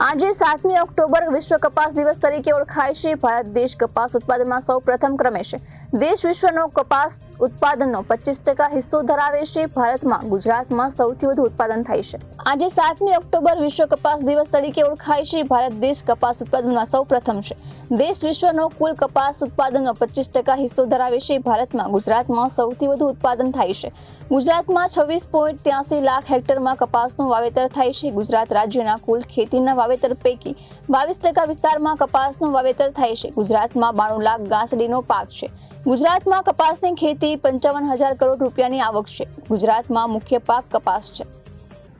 આજે સાતમી ઓક્ટોબર વિશ્વ કપાસ દિવસ તરીકે ઓળખાય છે. ભારત દેશ કપાસ ઉત્પાદનમાં સૌ પ્રથમ ક્રમે છે. દેશ વિશ્વનો કપાસ ઉત્પાદનનો પચીસ ટકા હિસ્સો ધરાવે છે. ભારતમાં ગુજરાતમાં સૌથી વધુ ઉત્પાદન થાય છે. આજે સાતમી ઓક્ટોબર વિશ્વ કપાસ દિવસ તરીકે ઓળખાય છે. ભારત દેશ કપાસ ઉત્પાદનમાં સૌ પ્રથમ છે. દેશ વિશ્વનો કુલ કપાસ ઉત્પાદનનો પચીસ ટકા હિસ્સો ધરાવે છે. ભારતમાં ગુજરાતમાં સૌથી વધુ ઉત્પાદન થાય છે. ગુજરાતમાં છવ્વીસ પોઈન્ટ ત્યાસી લાખ હેક્ટરમાં કપાસનું વાવેતર થાય છે. ગુજરાત રાજ્યના કુલ ખેતીના વાવેતર પૈકી બાવીસ ટકા વિસ્તારમાં કપાસનું વાવેતર થાય છે. ગુજરાતમાં બાણું લાખ ગાંસડીનો પાક છે. ગુજરાતમાં કપાસની ખેતી પંચાવન હજાર કરોડ રૂપિયાની આવક છે. ગુજરાતમાં મુખ્ય પાક કપાસ છે.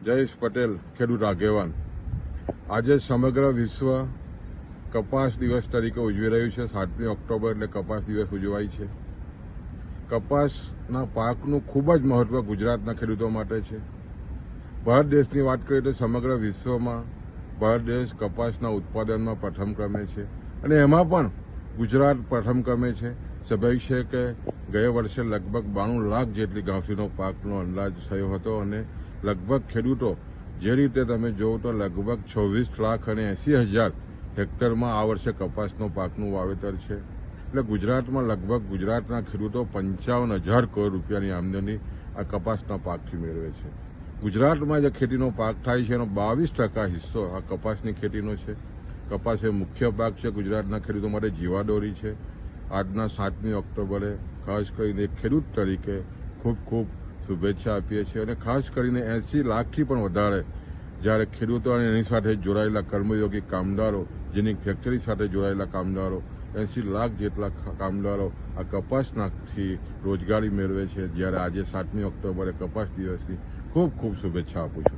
જયેશ પટેલ, ખેડૂત આગેવાન. આજે સમગ્ર વિશ્વ કપાસ દિવસ તરીકે ઉજવી રહ્યું છે. સાતમી ઓક્ટોબર એટલે કપાસ દિવસ ઉજવાય છે. કપાસના પાકનું ખૂબ જ મહત્વ ગુજરાતના ખેડૂતો માટે છે. ભારત દેશની વાત કરીએ તો સમગ્ર વિશ્વમાં ભારત દેશ કપાસના ઉત્પાદનમાં પ્રથમ ક્રમે છે અને એમાં પણ ગુજરાત પ્રથમ ક્રમે છે. સ્વાભાવિક છે કે ગયા વર્ષે લગભગ બાણું લાખ જેટલી ઘાસીનો પાકનો અંદાજ થયો હતો અને લગભગ ખેડૂતો જે રીતે તમે જોવો તો લગભગ છવ્વીસ લાખ અને એંસી હજાર હેક્ટરમાં આ વર્ષે કપાસનો પાકનું વાવેતર છે. એટલે ગુજરાતમાં લગભગ ગુજરાતના ખેડૂતો પંચાવન હજાર કરોડ રૂપિયાની આમદની આ કપાસના પાકથી મેળવે છે. ગુજરાતમાં જે ખેતીનો પાક થાય છે એનો બાવીસ ટકા હિસ્સો આ કપાસની ખેતીનો છે. કપાસ એ મુખ્ય પાક છે ગુજરાતના ખેડૂતો માટે જીવાદોરી છે. આજના સાતમી ઓક્ટોબરે ખાસ કરીને ખેડૂત તરીકે ખૂબ ખૂબ શુભેચ્છા આપીએ છીએ અને ખાસ કરીને એંસી લાખથી પણ વધારે જ્યારે ખેડૂતો અને એની સાથે જોડાયેલા કર્મયોગી કામદારો, જેની ફેક્ટરી સાથે જોડાયેલા કામદારો, એંસી લાખ જેટલા કામદારો આ કપાસનાથી રોજગારી મેળવે છે. જ્યારે આજે સાતમી ઓક્ટોબરે કપાસ દિવસની ખૂબ ખૂબ શુભેચ્છા આપું છું.